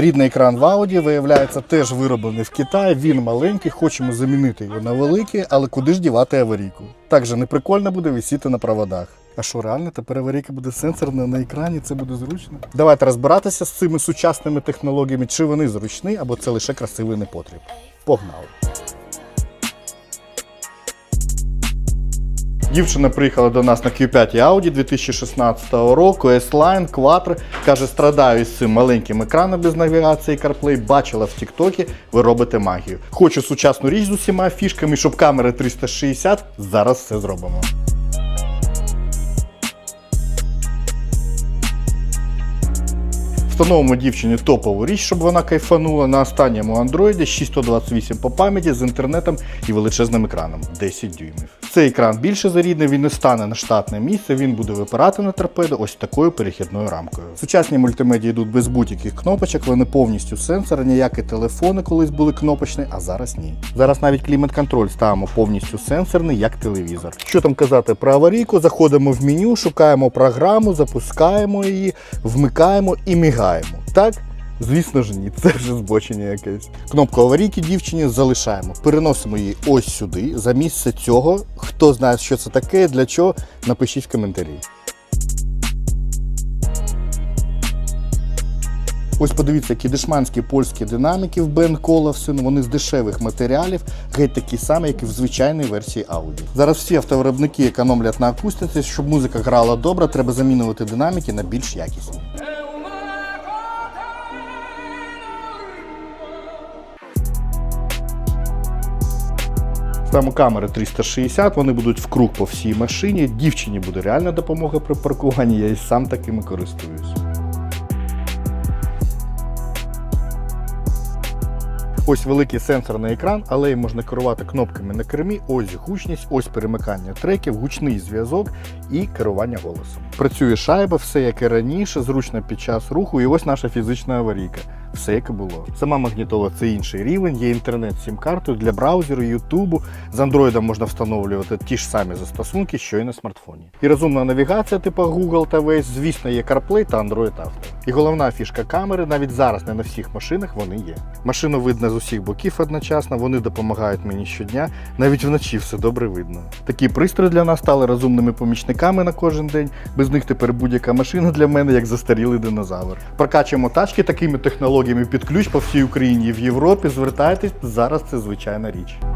Рідний екран в Audi, виявляється, теж вироблений в Китаї. Він маленький, хочемо замінити його на великий, але куди ж дівати аварійку? Так же прикольно буде висіти на проводах. А що реально, тепер аварійка буде сенсорна на екрані, це буде зручно. Давайте розбиратися з цими сучасними технологіями, чи вони зручні, або це лише красивий непотріб. Погнали! Дівчина приїхала до нас на Q5 Audi 2016 року, S-Line, Quattro. Каже, страдаю з цим маленьким екраном без навігації CarPlay. Бачила в Тіктокі, ви робите магію. Хочу сучасну річ з усіма фішками, щоб камери 360. Зараз все зробимо. Встановимо дівчині топову річ, щоб вона кайфанула на останньому андроїді 6128 по пам'яті з інтернетом і величезним екраном 10 дюймів. Цей екран більше за рідний, він не стане на штатне місце, він буде випирати на торпеду ось такою перехідною рамкою. Сучасні мультимедіа йдуть без будь-яких кнопочок, вони повністю сенсорні, як і телефони колись були кнопочні, а зараз ні. Зараз навіть клімат-контроль ставимо повністю сенсорний, як телевізор. Що там казати про аварійку? Заходимо в меню, шукаємо програму, запускаємо її, вмикаємо і мігаємо. Так? Звісно ж ні, це вже збочення якесь. Кнопку аварійки дівчині залишаємо. Переносимо її ось сюди, за місце цього. Хто знає, що це таке, для чого, напишіть в коментарі. Ось подивіться, які дешманські польські динаміки в Бен Коловсен. Вони з дешевих матеріалів, геть такі самі, як і в звичайній версії Audi. Зараз всі автовиробники економлять на акустиці, щоб музика грала добре, треба замінювати динаміки на більш якісні. Ставимо камери 360, вони будуть в круг по всій машині. Дівчині буде реальна допомога при паркуванні, я і сам такими користуюсь. Ось великий сенсорний екран, але їм можна керувати кнопками на кермі. Ось гучність, ось перемикання треків, гучний зв'язок і керування голосом. Працює шайба, все як і раніше, зручно під час руху, і ось наша фізична аварійка. Все як і було. Сама магнітола це інший рівень, є інтернет з сім-картою для браузеру, ютубу. З андроїдом можна встановлювати ті ж самі застосунки, що і на смартфоні. І розумна навігація, типу Google та Waze, звісно, є CarPlay та Android Auto. І головна фішка камери, навіть зараз не на всіх машинах вони є. Машину видно з усіх боків одночасно, вони допомагають мені щодня, навіть вночі все добре видно. Такі пристрої для нас стали розумними помічниками на кожен день. Без них тепер будь-яка машина для мене як застарілий динозавр. Прокачуємо тачки такими технологіями під ключ по всій Україні і в Європі. Звертайтесь, зараз це звичайна річ.